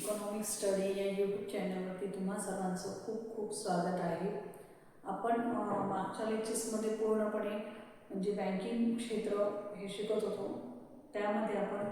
Economic study या YouTube चॅनलवरती तुम्हा सर्वांचं खूप खूप स्वागत आहे. आपण मागच्या लेक्चर्समध्ये पूर्णपणे म्हणजे बँकिंग क्षेत्र हे शिकत होतो. त्यामध्ये आपण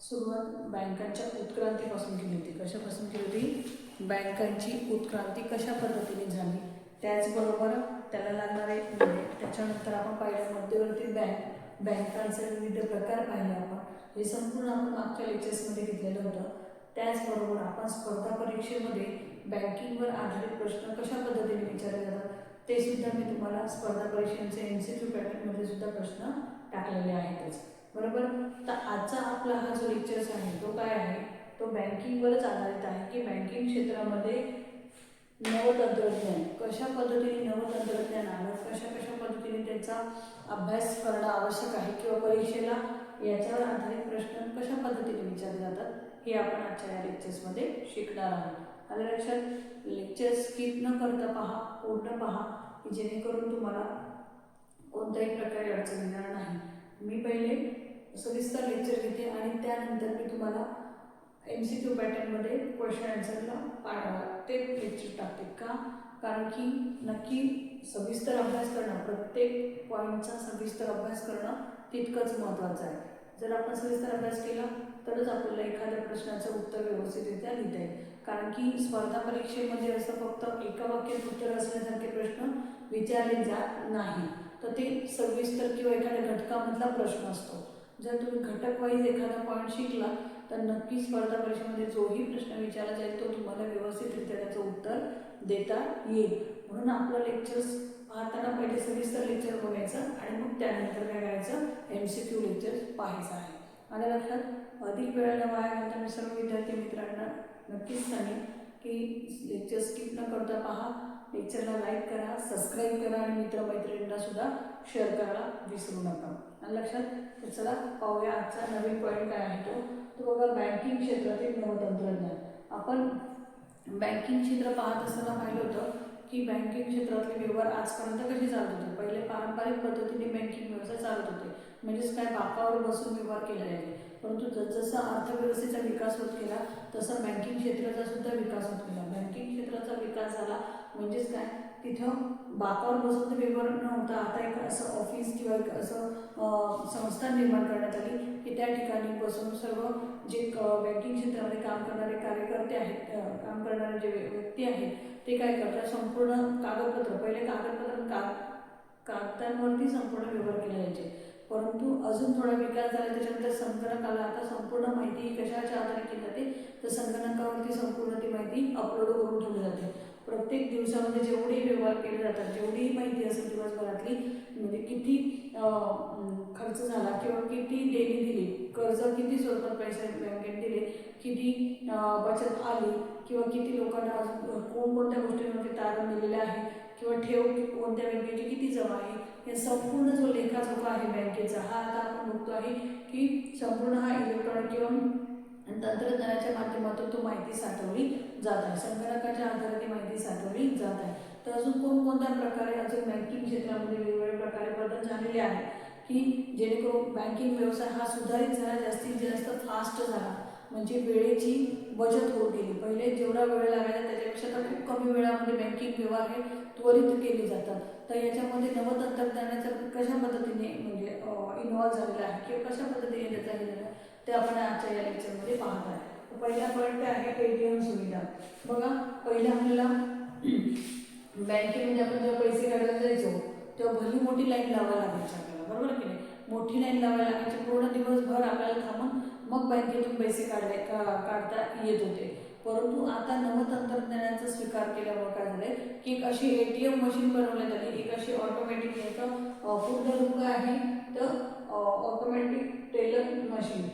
सुरुवात बँकांच्या उत्क्रांतीपासून केली होती. कशापासून केली होती? बँकांची उत्क्रांती कशा पद्धतीने झाली? त्याचबरोबर त्याला लागणारे म्हणजे त्याच्यानंतर आपण पाहिलं मध्यवर्ती बँक बँकांचे विविध प्रकार पाहिले आपण. हे संपूर्ण आपण मागच्या लेक्चर्समध्ये घेतलेलं होतं. त्याचबरोबर आपण स्पर्धा परीक्षेमध्ये बँकिंगवर आधारित प्रश्न कशा पद्धतीने विचारले जातात ते सुद्धा मी तुम्हाला स्पर्धा परीक्षांचे एम सी क्यू पॅटर्नमध्ये सुद्धा प्रश्न टाकलेले आहेतच. बरोबर? तर आजचा आपला हा जो लेक्चर्स आहे तो काय आहे? तो बँकिंगवरच आधारित आहे की बँकिंग क्षेत्रामध्ये नवतंत्रज्ञान कशा पद्धतीने नवतंत्रज्ञान आलं कशा कशा पद्धतीने त्याचा अभ्यास करणं आवश्यक आहे किंवा परीक्षेला याच्यावर आधारित प्रश्न कशा पद्धतीने विचारले जातात? हे आपण आजच्या या लेक्चर्समध्ये शिकणार आहोत. आलं लक्षात लेक्चर स्किप न करता पहा पूर्ण पहा की जेणेकरून तुम्हाला कोणत्याही प्रकारे अडचण येणार नाही. मी पहिले सविस्तर लेक्चर घेते आणि त्यानंतर मी तुम्हाला एम सी क्यू पॅटर्नमध्ये क्वेश्चन आन्सरला पा ते लेक्चर टाकते का? कारण की नक्की सविस्तर अभ्यास करणं प्रत्येक पॉईंटचा सविस्तर अभ्यास करणं तितकंच महत्त्वाचं आहे. जर आपण सविस्तर अभ्यास केला तरच आपल्याला एखाद्या प्रश्नाचं उत्तर व्यवस्थितरित्या लिहिता येईल. कारण की स्पर्धा परीक्षेमध्ये असं फक्त एका वाक्यात उत्तर असण्यासारखे प्रश्न विचारले जात नाही. तर ते सविस्तर किंवा एखाद्या घटकामधला प्रश्न असतो. जर तुम्ही घटक वाईज एखादा पॉईंट शिकला तर नक्की स्पर्धा परीक्षेमध्ये जोही प्रश्न विचारला जाईल तो तुम्हाला व्यवस्थितरित्या त्याचं उत्तर देता येईल. म्हणून आपलं लेक्चर्स पाहताना पहिले सविस्तर लेक्चर बघायचं आणि मग त्यानंतर काय करायचं? एम सी क्यू लेक्चर पाहायचं आहे. आलं लक्षात? अधिक वेळ न वाया घालता मी सर्व विद्यार्थी मित्रांना नक्कीच सांगेन की लेक्चर स्किप न करता पहा. लेक्चरला लाईक करा सबस्क्राईब करा आणि मित्रमैत्रिणींना सुद्धा शेअर करायला विसरू नका. आणि लक्षात तर चला पाहूया आजचा नवीन पॉईंट काय आहे तो. तो बघा बँकिंग क्षेत्रातील नवतंत्रज्ञान. आपण बँकिंग क्षेत्र पाहत असताना पाहिलं होतं की बँकिंग क्षेत्रातले व्यवहार आजपर्यंत कसे चालत होते? पहिले पारंपरिक पद्धतीने बँकिंग व्यवसाय चालत होते. म्हणजेच काय? बापावर बसून व्यवहार केले जायचे. परंतु जसजसा अर्थव्यवस्थेचा विकास होत गेला तसा बँकिंग क्षेत्राचा सुद्धा विकास होत गेला. बँकिंग क्षेत्राचा विकास झाला म्हणजेच काय? तिथं बाकावर बसून तर व्यवहार नव्हता. आता एक असं ऑफिस किंवा एक असं संस्था निर्माण करण्यात आली की त्या ठिकाणी बसून सर्व जे क बँकिंग क्षेत्रामध्ये काम करणारे कार्यकर्ते आहेत काम करणारे जे व्यक्ती आहेत ते काय करतात? संपूर्ण कागदपत्र पहिले कागदपत्र का कागदांवरती संपूर्ण व्यवहार केले जायचे. परंतु अजून थोडा विकास झाला त्याच्यानंतर संगणक आला आता संपूर्ण माहिती कशाच्या आधारे केली जाते तर संगणकावरती संपूर्ण ती माहिती अपलोड करून ठेवली जाते. प्रत्येक दिवसामध्ये जेवढे व्यवहार केले जातात जेवढीही माहिती असेल दिवसभरातली म्हणजे किती खर्च झाला किंवा किती देणी दिली कर्ज किती स्वरूपात पैसे बँकेत दिले किती बचत आली किंवा किती लोकांना कोणकोणत्या गोष्टींवरती तारण दिलेले आहे किंवा ठेव कोणत्या बँकेची किती जमा आहे हे संपूर्ण जो लेखाजोखा आहे बँकेचा हा आता आपण बघतो आहे की संपूर्ण हा इलेक्ट्रॉनिक किंवा तंत्रज्ञानाच्या माध्यमातून तो माहिती साठवली जात आहे. संगणकाच्या आधारे ती माहिती साठवली जात आहे. तर अजून कोणकोणत्या प्रकारे अजून बँकिंग क्षेत्रामध्ये वेगवेगळ्या प्रकारे बदल झालेले आहेत की जेणेकरून बँकिंग व्यवसाय हा सुधारित झाला जास्तीत जास्त फास्ट झाला म्हणजे वेळेची बचत होत गेली. पहिले जेवढा वेळ लागायचा त्याच्यापेक्षा तर खूप कमी वेळामध्ये बँकिंग व्यवहार हे त्वरित केले जातात. तर याच्यामध्ये नवतंत्रज्ञानाचा कशा पद्धतीने म्हणजे इन्व्हॉल्व झालेलं आहे किंवा कशा पद्धतीने त्याचा गेलेला ते आपण आजच्या या लेक्चरमध्ये पाहत आहे. पहिला पॉईंट ए आहे पेटीएम सुविधा. बघा पहिला आपल्याला बँकेमध्ये आपण जेव्हा पैसे काढायला जायचो तेव्हा भली मोठी लाईन लावायला लागायची आपल्याला. बरोबर की नाही? मोठी लाईन लावायला लागायची. पूर्ण दिवसभर आपल्याला थांबून मग बँकेतून पैसे काढले का काढता येत होते. परंतु आता नवतंत्रज्ञानाचा स्वीकार केल्यामुळे काय झालंय की एक अशी ए टी एम मशीन बनवण्यात आली एक अशी ऑटोमॅटिक याचं पूर्ण रूप आहे तर ऑटोमॅटिक टेलर मशीन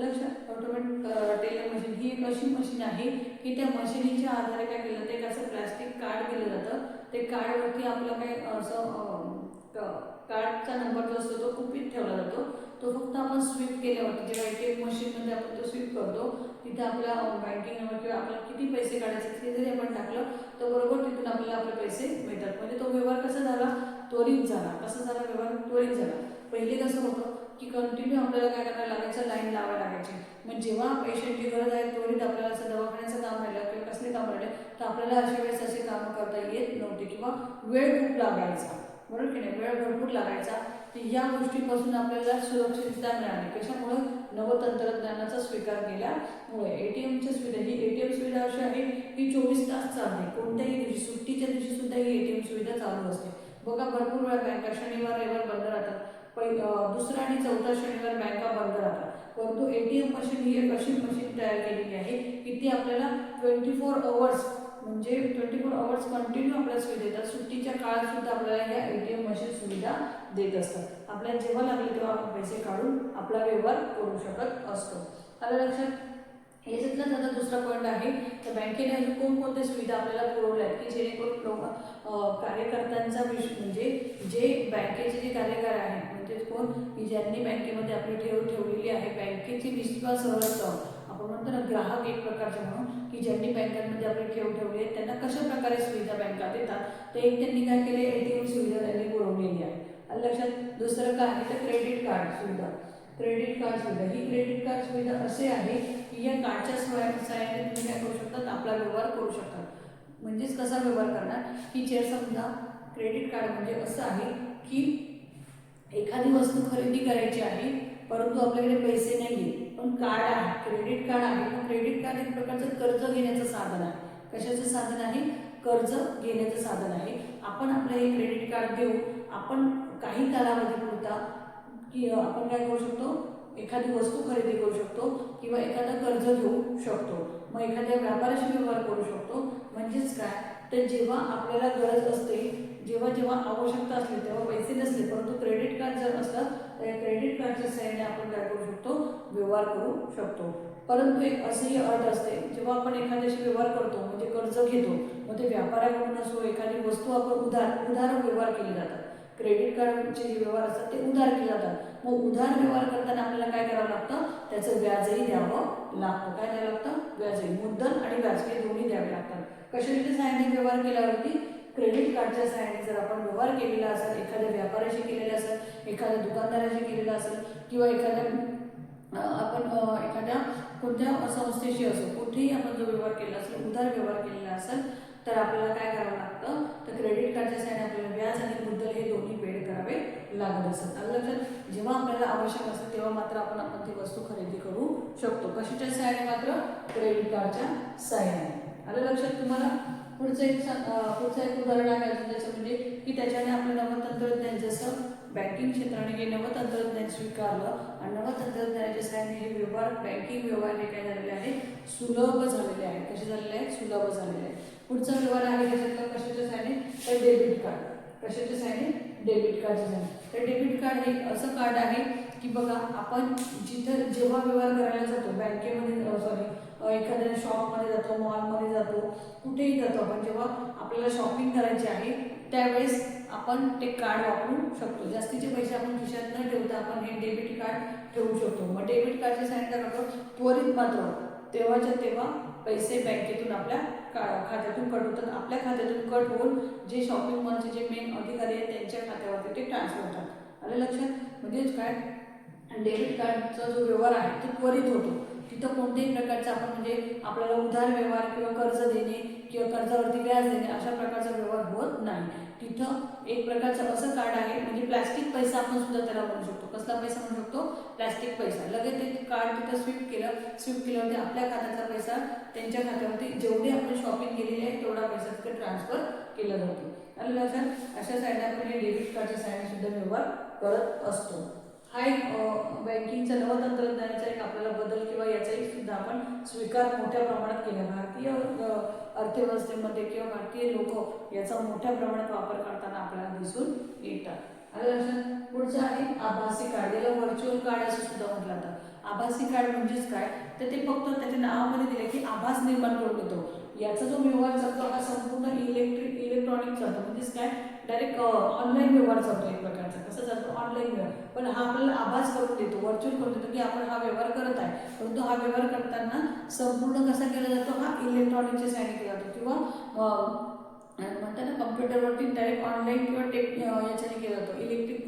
लक्षात ऑटोमॅटिक टेलर मशीन ही एक अशी मशीन आहे की त्या मशीनीच्या आधारे काय केलं जातं एक असं प्लॅस्टिक कार्ड केलं जातं. ते कार्डवरती आपलं काय असं कार्डचा नंबर जो असतो तो कुपीत ठेवला जातो. तो फक्त आपण स्वीप केल्यावरती जेव्हा ए मशीनमध्ये आपण तो स्वीप करतो तिथे आपल्या बँकिंग नंबर किंवा आपल्याला किती पैसे काढायचे ते जरी आपण टाकलं तर बरोबर तिथून आपल्याला आपले पैसे मिळतात. म्हणजे तो व्यवहार कसा झाला? त्वरित झाला. कसा झाला व्यवहार? त्वरित झाला. पहिले कसं होतं की कंटिन्यू आपल्याला काय करायला लागायचं? लाईन लावायला लागायची. मग जेव्हा पेशंटची गरज आहे त्वरित आपल्याला असं दवाखान्याचं काम राहिलं किंवा कसले काम राहिले तर आपल्याला अशा वेळेस असे कामं करता येत नव्हते किंवा वेळ खूप लागायचा. बरोबर की नाही? वेळ भरपूर लागायचा. की या गोष्टीपासून आपल्याला सुरक्षितता मिळाली. कशामुळे? नवतंत्रज्ञानाचा स्वीकार केल्यामुळे. ए टी एमची सुविधा. ही ए टी एम सुविधा अशी आहे की चोवीस तास चालते. कोणत्याही दिवशी सुट्टीच्या दिवशी सुद्धा ही ए टी एम सुविधा चालू असते. बघा भरपूर वेळा बँका शनिवार रविवार बंद राहतात. पहिला दुसरा आणि चौथा शनिवार बँका बंद राहतात. परंतु ए टी एम मशीन ही एक अशी मशीन तयार केलेली आहे की ती आपल्याला ट्वेंटी फोर अवर्स म्हणजे ट्वेंटी फोर अवर्स कंटिन्यू आपल्याला सुविधा देतात. सुट्टीच्या काळात सुद्धा आपल्याला या ए टी एम मशीन सुविधा देत असतात. आपल्याला जेव्हा लागले तेव्हा आपण पैसे काढून आपला व्यवहार करू शकत असतो. आता लक्षात याच्यातलाच आता दुसरा पॉईंट आहे. तर बँकेने अजून कोणकोणत्या सुविधा आपल्याला पुरवल्या आहेत की जेणेकरून लोक कार्यकर्त्यांचा विष म्हणजे जे बँकेचे जे कार्यकार आहेत म्हणजे कोण की ज्यांनी बँकेमध्ये आपली ठेव ठेवलेली आहे बँकेची विश्वासार्हता आपण म्हणतो ना ग्राहक एक प्रकारचे म्हणून की ज्यांनी बँकांमध्ये आपले ठेव ठेवले त्यांना कशा प्रकारे सुविधा बँका देतात ते एक त्यांनी काय केले ए टी एम सुविधा त्यांनी पुरवलेली आहे. आणि लक्षात दुसरं काय आहे तर क्रेडिट कार्ड सुविधा. क्रेडिट कार्ड सुविधा. ही क्रेडिट कार्ड सुविधा असे आहे की या कार्डच्या सहाय्या सहाय्याने तुम्ही काय करू शकतात आपला व्यवहार करू शकतात. म्हणजेच कसा व्यवहार करणार? की जर समजा क्रेडिट कार्ड म्हणजे असं आहे की एखादी वस्तू खरेदी करायची आहे परंतु आपल्याकडे पैसे नाही आहेत पण कार्ड आहे क्रेडिट कार्ड आहे. मग क्रेडिट कार्ड एक प्रकारचं कर्ज घेण्याचं साधन आहे. कशाचं साधन आहे? कर्ज घेण्याचं साधन आहे. आपण आपलं हे क्रेडिट कार्ड देऊ आपण काही कालावधीपुरता की आपण काय करू शकतो? एखादी वस्तू खरेदी करू शकतो किंवा एखादं कर्ज घेऊ शकतो. मग एखाद्या व्यापाराशी व्यवहार करू शकतो. म्हणजेच काय? तर जेव्हा आपल्याला गरज असते जेव्हा जेव्हा आवश्यकता असते तेव्हा पैसे नसले परंतु क्रेडिट कार्ड जर असलं क्रेडिट कार्डच्या सहाय्याने आपण काय करू शकतो? व्यवहार करू शकतो. परंतु एक असंही अट असते जेव्हा आपण एखाद्याशी व्यवहार करतो म्हणजे कर्ज घेतो मग ते व्यापाऱ्याकडून असो एखादी वस्तू आपण उधार उधार व्यवहार केले जातात. क्रेडिट कार्डचे जे व्यवहार असतात ते उधार केले जातात. मग उधार व्यवहार करताना आपल्याला काय करावं लागतं? त्याचं व्याजही द्यावं लागतं. काय द्यावं लागतं? व्याजही. मुद्दल आणि व्याज हे दोन्ही द्यावे लागतात. कशाच्या साह्याने व्यवहार केल्यावरती? क्रेडिट कार्डच्या सहाय्याने जर आपण व्यवहार केलेला असेल एखाद्या व्यापाऱ्याशी केलेला असेल एखाद्या दुकानदाराशी केलेला असेल किंवा एखाद्या आपण एखाद्या कोणत्या संस्थेशी असो कुठेही आपण जो व्यवहार केला असेल उधार व्यवहार केलेला असेल तर आपल्याला काय करावं लागतं? तर क्रेडिट कार्डच्या सहाय्याने आपल्याला व्याज आणि मुद्दल हे दोन्ही पेड करावे लागत असतात. आलं लक्षात जेव्हा आपल्याला आवश्यक असेल तेव्हा मात्र आपण आपण ती वस्तू खरेदी करू शकतो. कशाच्या सहाय्याने मात्र? क्रेडिट कार्डच्या सहाय्याने. आलं लक्षात तुम्हाला पुढचं एक पुढचं एक उदाहरण आहे अजून त्याचं म्हणजे की त्याच्याने आपलं नवतंत्रज्ञान जसं बँकिंग क्षेत्राने हे नवतंत्रज्ञान स्वीकारलं आणि नवतंत्रज्ञानाच्या सहाय्याने हे व्यवहार बँकिंग व्यवहार हे काय झालेले आहे? सुलभ झालेले आहे. कसे झालेले आहेत सुलभ झालेले आहे. पुढचा व्यवहार आहे त्याच्यातलं कशाच्या सहाय्याने तर डेबिट कार्ड कशाच्या सहाय्याने डेबिट कार्डच्या सहाय्याने तर डेबिट कार्ड हे असं कार्ड आहे की बघा आपण जिथं जेव्हा व्यवहार करायला जातो बँकेमध्ये सॉरी एखाद्या शॉपमध्ये जातो मॉलमध्ये जातो कुठेही जातो आपण जेव्हा आपल्याला शॉपिंग करायची आहे त्यावेळेस आपण ते कार्ड वापरू शकतो. जास्तीचे पैसे आपण खिशात न ठेवता आपण हे डेबिट कार्ड ठेवू शकतो. मग डेबिट कार्डचे सांगितलं काय करतो त्वरित मात्र तेव्हाच्या तेव्हा पैसे बँकेतून आपल्या का खात्यातून कट होतात. आपल्या खात्यातून कट होऊन जे शॉपिंग मॉलचे जे मेन अधिकारी आहेत त्यांच्या खात्यावरती ते ट्रान्सफर होतात. आलं लक्षात? म्हणजेच काय? डेबिट कार्डचा जो व्यवहार आहे तो त्वरित होतो. तिथं कोणत्याही प्रकारचा आपण म्हणजे आपल्याला उधार व्यवहार किंवा कर्ज देणे किंवा कर्जावरती व्याज देणे अशा प्रकारचा व्यवहार होत नाही. तिथं एक प्रकारचं असं कार्ड आहे म्हणजे प्लॅस्टिक पैसा आपण सुद्धा त्याला म्हणू शकतो. कसला पैसा म्हणू शकतो? प्लॅस्टिक पैसा. लगेच ते कार्ड तिथं स्विफ्ट केलं स्विफ्ट केल्यावरती आपल्या खात्याचा पैसा त्यांच्या खात्यावरती जेवढी आपण शॉपिंग केलेली आहे तेवढा पैसा तिथे ट्रान्सफर केला जातो. आणि लक्षात अशा साईडने आपण हे डेबिट कार्डच्या साईडने सुद्धा व्यवहार करत असतो. हा एक बँकिंगच्या नवतंत्रज्ञानाचा एक आपल्याला बदल किंवा याचाही सुद्धा आपण स्वीकार मोठ्या प्रमाणात केला. भारतीय अर्थव्यवस्थेमध्ये किंवा भारतीय लोक याचा मोठ्या प्रमाणात वापर करताना आपल्याला दिसून येतात. आलं लक्षात पुढचं आहे आभासी कार्ड. याला व्हर्च्युअल कार्ड असं सुद्धा म्हटलं जातं. आभासी कार्ड म्हणजेच काय? तर ते फक्त त्याच्या नावामध्ये दिले की आभास निर्माण करून देतो. याचा जो व्यवहार चालतो हा संपूर्ण इलेक्ट्रिक इलेक्ट्रॉनिक चालतो. म्हणजेच काय? डायरेक्ट ऑनलाईन व्यवहार चालतो एक प्रकारचा. कसं चालतो? ऑनलाईन व्यवहार. पण हा आपल्याला आभास करून देतो व्हर्च्युअल करून देतो की आपण हा व्यवहार करत आहे. परंतु हा व्यवहार करताना संपूर्ण कसा केला जातो? हा इलेक्ट्रॉनिकच्या साईड केला जातो. किंवा आणि म्हणतात ना कम्प्युटरवरती डायरेक्ट ऑनलाईन किंवा टेक याच्याने केला जातो. इलेक्ट्रिक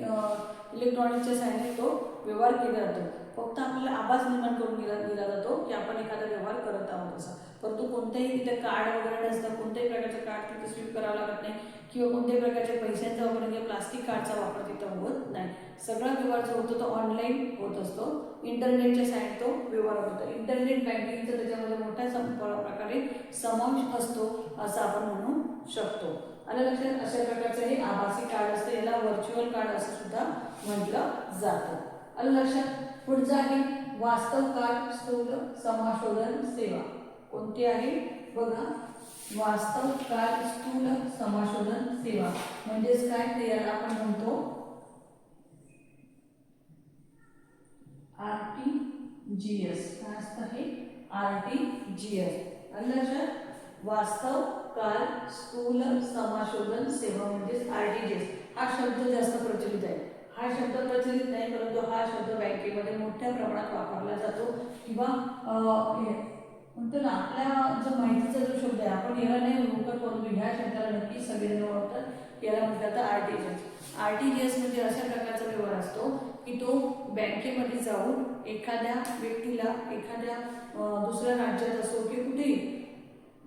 इलेक्ट्रॉनिकच्या साहाय्याने तो व्यवहार केला जातो. फक्त आपल्याला आभास निर्माण करून दिला दिला जातो की आपण एखादा व्यवहार करत आहोत असा. परंतु कोणत्याही तिथे कार्ड वगैरे नसतं कोणत्याही प्रकारचं कार्ड तिथे स्वीप करावं लागत नाही. किंवा कोणत्याही प्रकारच्या पैशांचा वापर किंवा प्लास्टिक कार्डचा वापर तिथं होत नाही. सगळा व्यवहार जो होतो तो ऑनलाईन होत असतो. इंटरनेटच्या साईड तो व्यवहार होतो इंटरनेट बँकिंगचा त्याच्यामध्ये मोठ्या सम- प्रकारे समावेश असतो असं आपण म्हणू शकतो. आणि लक्षात? अशा प्रकारचं हे आभासी कार्ड असतं. याला व्हर्च्युअल कार्ड असं सुद्धा म्हटलं जातं. आणि लक्षात? पुढचं आहे वास्तव कार्ड समाशोधन सेवा. कोणती आहे? बघा. वास्तव काल स्थूल समाशोधन सेवा. म्हणजेच काय ते याला आपण म्हणतो? आर टी जी एस काय असतं हे? आर टी जी एस आलं लक्षात वास्तव काल स्थूल समाशोधन सेवा म्हणजेच आर टी जी एस हा शब्द जास्त प्रचलित आहे. हा शब्द प्रचलित नाही परंतु हा शब्द बँकेमध्ये मोठ्या प्रमाणात वापरला जातो. किंवा हे म्हणतो ना आपल्या जो माहितीचा जो शब्द आहे आपण याला नाही ओळखत परंतु ह्या शब्दाला नक्की सगळेजण ओळखतात याला म्हटलं तर R T G S. R T G S म्हणजे अशा प्रकारचा व्यवहार असतो की तो बँकेमध्ये जाऊन एखाद्या व्यक्तीला एखाद्या दुसऱ्या राज्यात असो की कुठेही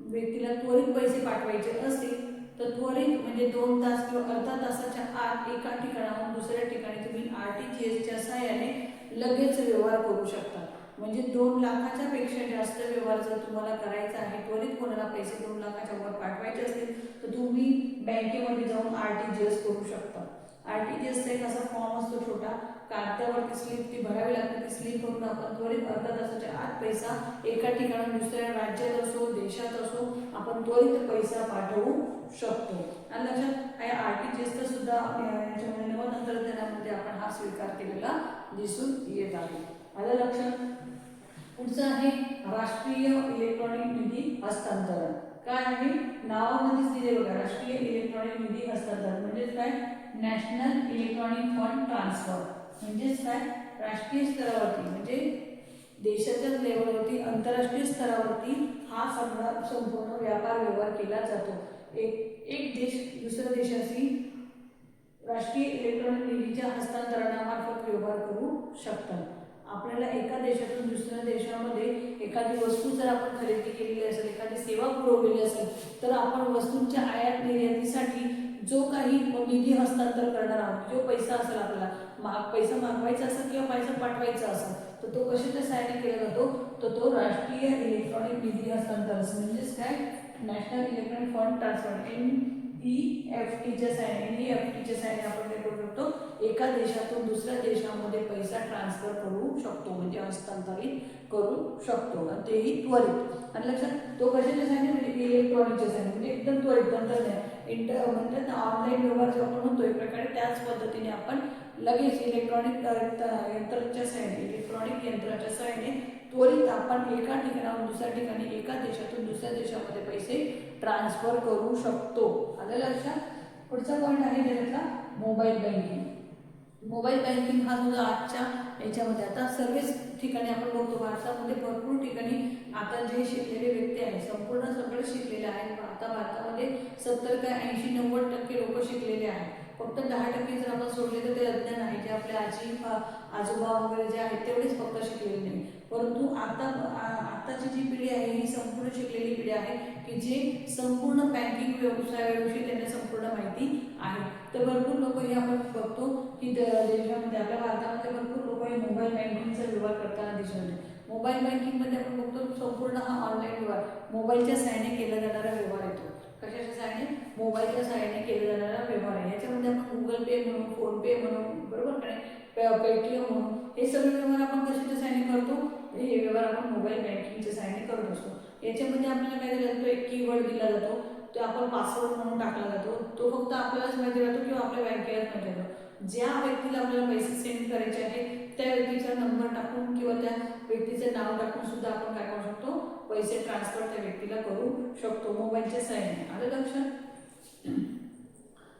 व्यक्तीला त्वरित पैसे पाठवायचे असतील तर त्वरित म्हणजे दोन तास किंवा अर्धा तासाच्या आत एका ठिकाणाहून दुसऱ्या ठिकाणी तुम्ही आर टी जी एसच्या सहाय्याने लगेच व्यवहार करू शकता. म्हणजे दोन लाखाच्या पेक्षा जास्त व्यवहार जर तुम्हाला करायचा आहे त्वरित कोणाला पैसे दोन लाखाच्या वर पाठवायचे असतील तर तुम्ही बँकेमध्ये जाऊन आर टी जी एस करू शकता. आर टी जी एसचा एक असा फॉर्म असतो छोटा कागदावरती स्लिप ती भरावी लागते ती स्लिप करून आपण त्वरित अर्धा तासाच्या आत पैसा एका ठिकाणी दुसऱ्या राज्यात असो देशात असो आपण त्वरित पैसा पाठवू शकतो. आणि लक्षात या आर टी जी एसचा सुद्धा अं, याच्यामध्ये नवतंत्रज्ञानामध्ये आपण हा स्वीकार केलेला दिसून येत आहे. आलं लक्षात पुढचं आहे राष्ट्रीय इलेक्ट्रॉनिक निधी हस्तांतरण. काय आहे? नावामध्येच दिले बघा राष्ट्रीय इलेक्ट्रॉनिक निधी हस्तांतरण. म्हणजेच काय? National electronic fund transfer. म्हणजेच काय? राष्ट्रीय स्तरावरती म्हणजे देशाच्या लेवलवरती आंतरराष्ट्रीय स्तरावरती हा सगळा संपूर्ण व्यापार व्यवहार केला जातो. एक एक देश दुसऱ्या देशाशी राष्ट्रीय इलेक्ट्रॉनिक निधीच्या हस्तांतरणामार्फत व्यवहार करू शकतात. आपल्याला एका देशातून दुसऱ्या देशामध्ये एखादी वस्तू जर आपण खरेदी केलेली असेल एखादी सेवा पुरवलेली असेल तर आपण वस्तूंच्या आयात निर्यातीसाठी जो काही निधी हस्तांतर करणार आहोत जो पैसा असेल आपल्याला माग पैसा मागवायचा असेल किंवा पैसा पाठवायचा असेल तर तो कशाच्या सहाय्याने केला जातो? तर तो राष्ट्रीय इलेक्ट्रॉनिक निधी हस्तांतरण म्हणजेच काय? National electronic fund transfer N E F टीच्या सहाय्याने एन ई एफ टीच्या सहाय्याने आपण काय करू शकतो एका देशातून दुसऱ्या देशामध्ये पैसा ट्रान्सफर करू शकतो म्हणजे हस्तांतरित करू शकतो. आणि तेही त्वरित. आणि लक्षात तो कशाच्या सहाय्याने म्हणजे इलेक्ट्रॉनिकच्या सहाय्याने म्हणजे एकदम त्वरित तंत्रज्ञान इंटर म्हणतात ना ऑनलाईन व्यवहार जो आपण म्हणतो एक प्रकारे त्याच पद्धतीने आपण लगेच इलेक्ट्रॉनिक यंत्राच्या सहाय्याने इलेक्ट्रॉनिक यंत्राच्या सहाय्याने त्वरित आपण एका ठिकाणाहून दुसऱ्या ठिकाणी एका देशातून दुसऱ्या देशामध्ये पैसे ट्रान्सफर करू शकतो. आलं लक्षात? पुढचा पॉईंट आहे त्याच्यातला मोबाईल बँकिंग मोबाईल बँकिंग हा सुद्धा आजच्या याच्यामध्ये आता सर्वच ठिकाणी आपण बघतो भारतामध्ये भरपूर ठिकाणी आता जे शिकलेले व्यक्ती आहेत संपूर्ण सगळे शिकलेले आहेत. आता भारतामध्ये सत्तर ते ऐंशी नव्वद टक्के लोक शिकलेले आहेत. फक्त दहा टक्के जर आपण सोडले तर ते अज्ञान आहे. जे आपले आजी आजोबा वगैरे जे आहेत तेवढेच फक्त शिकलेले नाही. परंतु आता आत्ताची आताची जी पिढी आहे ही संपूर्ण शिकलेली पिढी आहे की जे संपूर्ण बँकिंग व्यवसायाविषयी त्यांना संपूर्ण माहिती आहे. तर भरपूर लोक हे आपण बघतो की देशामध्ये आपल्या भारतामध्ये भरपूर लोक हे मोबाईल बँकिंगचा व्यवहार करताना दिसून येतो मोबाईल बँकिंगमध्ये आपण बघतो संपूर्ण हा ऑनलाईन व्यवहार मोबाईलच्या सहाय्याने केला जाणारा व्यवहार येतो. कशाच्या सहाय्याने? मोबाईलच्या सहाय्याने केला जाणारा व्यवहार आहे. याच्यामध्ये आपण गुगल पे म्हणून फोनपे म्हणून बरोबर नाही? पेटीएम म्हणून. हे सगळे व्यवहार आपण कशाच्या सहाय्याने करतो? हे व्यवहार आपण मोबाईल बँकिंगच्या सहाय्याने करत असतो. याच्यामध्ये आपल्याला काय दिला जातो? एक कीवर्ड दिला जातो. तो आपण पासवर्ड म्हणून टाकला जातो. तो फक्त आपल्यालाच माहिती राहतो किंवा आपल्या बँकेलाच माहिती राहतो. ज्या व्यक्तीला आपल्याला पैसे सेंड करायचे आहेत त्या व्यक्तीचा नंबर टाकून किंवा त्या व्यक्तीचं नाव टाकून सुद्धा आपण काय करू शकतो? पैसे ट्रान्सफर त्या व्यक्तीला करू शकतो. मोबाईलच्या सहाय्याने आलं लक्षात?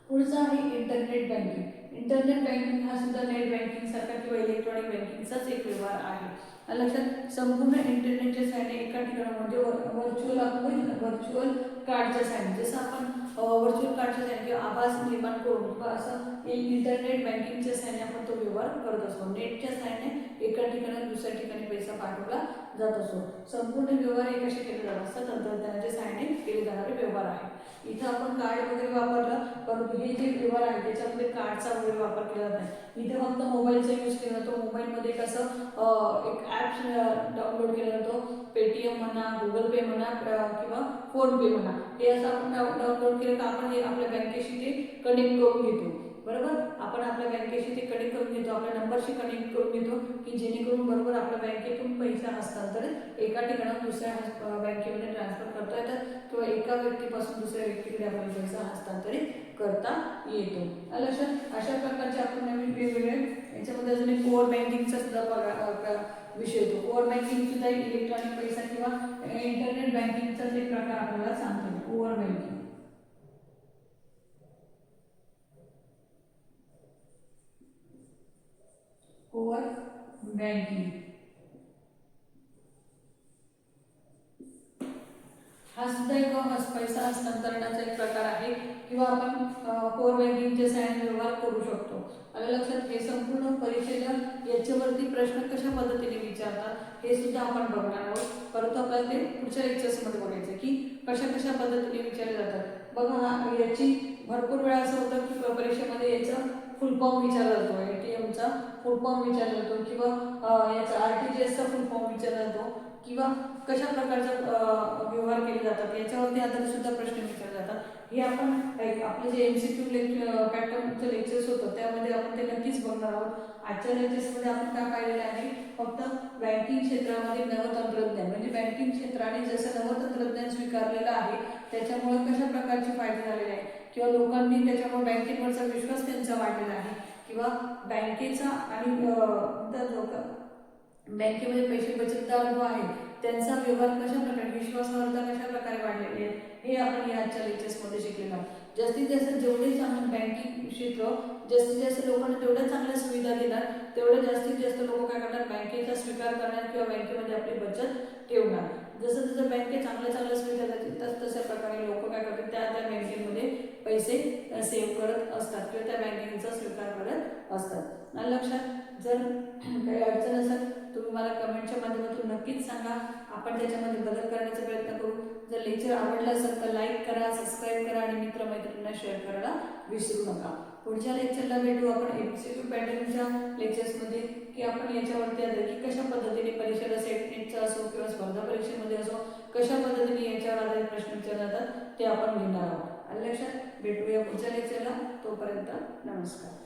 पुढचं आहे इंटरनेट बँकिंग इंटरनेट बँकिंग हा सुद्धा नेट बँकिंग सारखा किंवा इलेक्ट्रॉनिक बँकिंगचाच एक व्यवहार आहे. लक्षात संपूर्ण इंटरनेटच्या सहाय्याने एका ठिकाणी म्हणजे व्हर्च्युअल आपण व्हर्च्युअल कार्डच्या सहाय्याने. जसं आपण व्हर्च्युअल कार्डच्या साहाय्याने किंवा आभास निर्माण करून किंवा असं एक इंटरनेट बँकिंगच्या साहाय्याने आपण तो व्यवहार करत असतो. नेटच्या साहाय्याने एका ठिकाणी दुसऱ्या ठिकाणी पैसा पाठवला जात असतो. संपूर्ण व्यवहार एक कसे केले जात असतात तंत्रज्ञानाच्या साहाय्याने केले जाणारे व्यवहार आहे इथं आपण कार्ड वगैरे वापरलं परंतु हे जे व्यवहार आहे त्याच्यामध्ये कार्डचा वगैरे वापर केला जात नाही. इथे फक्त मोबाईलचा यूज केला जातो. मोबाईलमध्ये कसं एक ॲप डाउनलोड केला जातो. पेटीएम म्हणा गुगल पे म्हणा किंवा फोन पे म्हणा. हे असं आपण डाउनलोड केलं तर आपण हे आपल्या बँकेशी ते कनेक्ट करून घेतो. बरोबर? आपण आपल्या बँकेशी ते कनेक्ट करून घेतो आपल्या नंबरशी कनेक्ट करून घेतो की जेणेकरून बरोबर आपल्या बँकेतून पैसा हस्तांतरित एका ठिकाणाहून दुसऱ्या बँकेमध्ये ट्रान्सफर करता येतात किंवा एका व्यक्तीपासून दुसऱ्या व्यक्तीकडे आपण पैसा हस्तांतरित करता येतो. आलं लक्षात? अशा प्रकारचे आपण नवीन वेगवेगळे याच्यामध्ये अजून एक कोअर बँकिंगचा सुद्धा विषय येतो. कोअर बँकिंग सुद्धा इलेक्ट्रॉनिक पैसा किंवा इंटरनेट बँकिंगचाच एक प्रकार आपल्याला सांगतो कोअर बँकिंग कोअर बँकिंग हा सुद्धा एक हस- पैसा हस्तांतरणाचा एक प्रकार आहे किंवा आपण कोर बँकिंगचे साहाय्याने व्यवहार करू शकतो. आलं लक्षात हे संपूर्ण परीक्षेला याच्यावरती प्रश्न कशा पद्धतीने विचारतात हे सुद्धा आपण बघणार आहोत. परंतु आपल्याला ते पुढच्या लेक्चर्समध्ये बघायचं की कशा कशा पद्धतीने विचारले जातात. बघा हा याची भरपूर वेळा असं होतं की परीक्षेमध्ये याचं फुल फॉर्म विचारला जातो ए टी एमचा फुल फॉर्म विचारला जातो किंवा याचा आर टी जी एसचा फुल फॉर्म विचारला जातो किंवा कशा प्रकारचा व्यवहार केले जातात याच्यावरती आधारित सुद्धा प्रश्न विचारले जातात. हे आपण आपले जे एम सी क्यू लेक्चर पॅटर्नचं लेक्चर्स होतं त्यामध्ये आपण ते नक्कीच बघणार आहोत. आजच्या लेक्चर्समध्ये आपण काय पाहिलेलं आहे फक्त बँकिंग क्षेत्रामध्ये नवतंत्रज्ञान म्हणजे बँकिंग क्षेत्राने जसं नवतंत्रज्ञान स्वीकारलेलं आहे त्याच्यामुळे कशा प्रकारचे फायदे झालेले आहे किंवा लोकांनी त्याच्यामुळे बँकेवरचा विश्वास त्यांचा वाढलेला आहे. किंवा बँकेचा आणि लोक बँकेमध्ये पैसे बचतदार जो आहे त्यांचा व्यवहार कशा प्रकारे विश्वासार्हता कशा प्रकारे वाढलेली आहे हे आपण या आजच्या लेक्चर्समध्ये शिकलेलो आहोत. जास्तीत जास्त जेवढे चांगलं बँकिंग क्षेत्र जास्तीत जास्त लोकांना तेवढ्या चांगल्या सुविधा देणार तेवढे जास्तीत जास्त लोक काय करणार बँकेचा स्वीकार करणार किंवा बँकेमध्ये आपली बचत ठेवणार. जसं जसं बँके चांगल्या चांगल्या सुविधा देतील तस तशा प्रकारे लोक काय करतात त्या त्या बँकेमध्ये पैसे सेव्ह करत असतात किंवा त्या बँकिंगचा स्वीकार करत असतात. आणि लक्षात जर काही अडचण असेल तुम्ही मला कमेंटच्या माध्यमातून नक्कीच सांगा. आपण त्याच्यामध्ये बदल करण्याचा प्रयत्न करू. जर लेक्चर आवडलं असेल तर लाईक करा सबस्क्राईब करा आणि मित्रमैत्रिणींना शेअर करायला विसरू नका. पुढच्या लेक्चरला भेटू आपण एमसीक्यू पॅटर्नच्या लेक्चर्समध्ये की आपण याच्यावरती आलं की कशा पद्धतीने परीक्षेला सेट नेटचा असो किंवा स्पर्धा परीक्षेमध्ये असो कशा पद्धतीने याच्यावर आधारित प्रश्न विचारले जातात ते आपण घेणार आहोत. आणि लक्षात भेटूया पुढच्या लेक्चरला. तोपर्यंत नमस्कार.